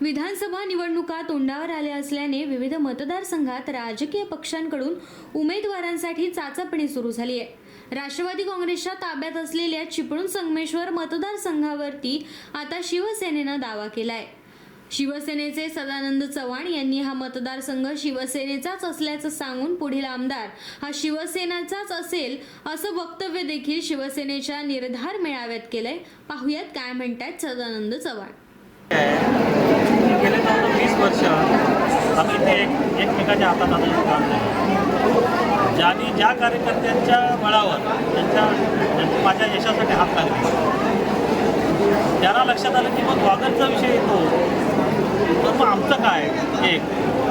विधानसभा निवडणुका तोंडावर आल्या असल्याने विविध मतदारसंघात राजकीय पक्षांकडून उमेदवारांसाठी चाचपणी सुरू झाली आहे. राष्ट्रवादी काँग्रेसच्या ताब्यात असलेल्या चिपळूण संगमेश्वर मतदारसंघावरती आता शिवसेनेनं दावा केलाय. शिवसेनेचे सदानंद चव्हाण यांनी हा मतदारसंघ शिवसेनेचाच असल्याचं सांगून पुढील आमदार हा शिवसेनेचाच असेल असं वक्तव्य देखील शिवसेनेच्या निर्धार मेळाव्यात केलंय. पाहुयात काय म्हणतात सदानंद चव्हाण. वर्ष आम्ही ते एक एकमेकाच्या हातात हातात काम केलं. ज्यांनी ज्या कार्यकर्त्यांच्या बळावर त्यांच्या त्यांच्या माझ्या यशासाठी हात लागले. त्यांना लक्षात आलं की मग वागरचा विषय येतो. तर मग आमचं काय? एक.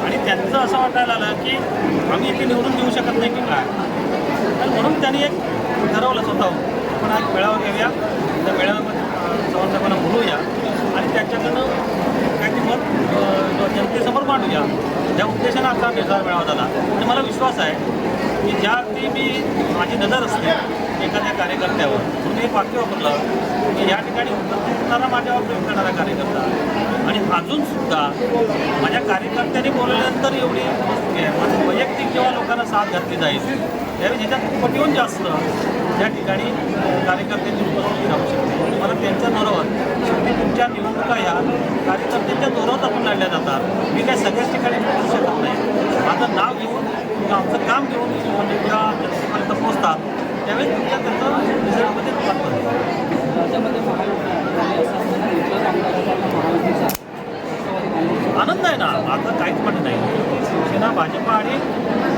आणि त्यांचं असं वाटायला आलं की आम्ही इथे निवडून देऊ शकत नाही की काय? आणि म्हणून त्यांनी एक ठरवलं स्वतःहून. आपण आज मेळावा घेऊया. त्या मेळाव्यामध्ये अं, बोलूया. आणि त्यांच्याकडनं काही मत मांडूया ज्या उद्देशानं आपला निर्धार मेळावा झाला आणि मला विश्वास आहे की ज्या अर्थी मी माझी नजर असते एखाद्या कार्यकर्त्यावर म्हणून हे वाक्य वापरलं की या ठिकाणी उपस्थित असणारा माझ्यावर प्रेम करणारा कार्यकर्ता. आणि अजूनसुद्धा माझ्या कार्यकर्त्यांनी बोलल्यानंतर एवढी वस्तू आहे. माझं वैयक्तिक जेव्हा लोकांना साथ घातली जाईल त्यावेळी ह्याच्यात पटीहून जास्त त्या ठिकाणी कार्यकर्त्यांची उपस्थिती राहू शकते. मला त्यांच्या बरोबर शेवटी तुमच्या निवडणुका ह्या कार्य जोरावर आपण लढल्या जातात मी काय सगळ्याच ठिकाणी पोहोचू शकत नाही. माझं नाव घेऊन किंवा आमचं काम घेऊन ज्या जनतेपर्यंत पोहोचतात. त्यावेळेस तुमच्या त्याचं रिझल्टमध्ये रूपांतर आनंद आहे ना? आता काहीच म्हणत नाही. शिवसेना भाजपा आणि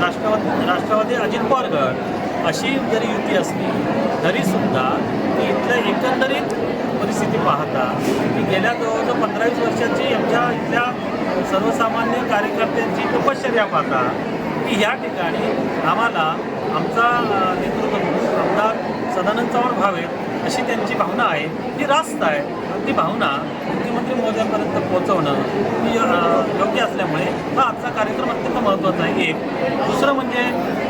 राष्ट्रवादी राष्ट्रवादी अजित पवार गट. अशी जरी युती असली तरीसुद्धा ती इथल्या एकंदरीत परिस्थिती पाहता की गेल्या जवळजवळ पंधरा वीस वर्षाची आमच्या इथल्या सर्वसामान्य कार्यकर्त्यांची तपश्चर्या पाहता की ह्या ठिकाणी आम्हाला आमचा नेतृत्व म्हणून आमदार सदानंद चव्हाण व्हावेत अशी त्यांची भावना आहे. ती रास्त आहे. ती भावना मुख्यमंत्री महोदयांपर्यंत पोहोचवणं ही योग्य असल्यामुळे हा आजचा कार्यक्रम अत्यंत महत्त्वाचा आहे. एक दुसरं म्हणजे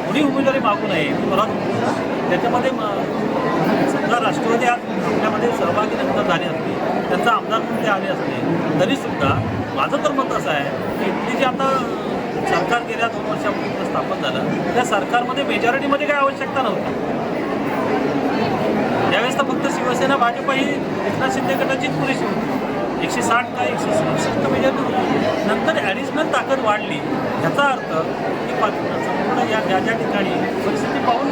कुणी उमेदवारी मागू नये मला त्याच्यामध्ये म- समजा राष्ट्रवादी आज आपल्यामध्ये सहभागी नंतर झाले असते त्यांचा आमदार म्हणून ते आले असते तरीसुद्धा माझं तर मत असं आहे की इथली जी आता सरकार गेल्या दोन वर्षापूर्वी स्थापन झालं त्या सरकारमध्ये मेजॉरिटीमध्ये काय आवश्यकता नव्हती. त्यावेळेस तर फक्त शिवसेना भाजप ही एकनाथ शिंदे गटाचीच पुरेशी होती. एकशे साठ का एकशे सहासष्ट मेजॉरिटी होती नंतर ॲडिशनल ताकद वाढली. ह्याचा अर्थ की संपूर्ण या ज्या ज्या ठिकाणी परिस्थिती पाहून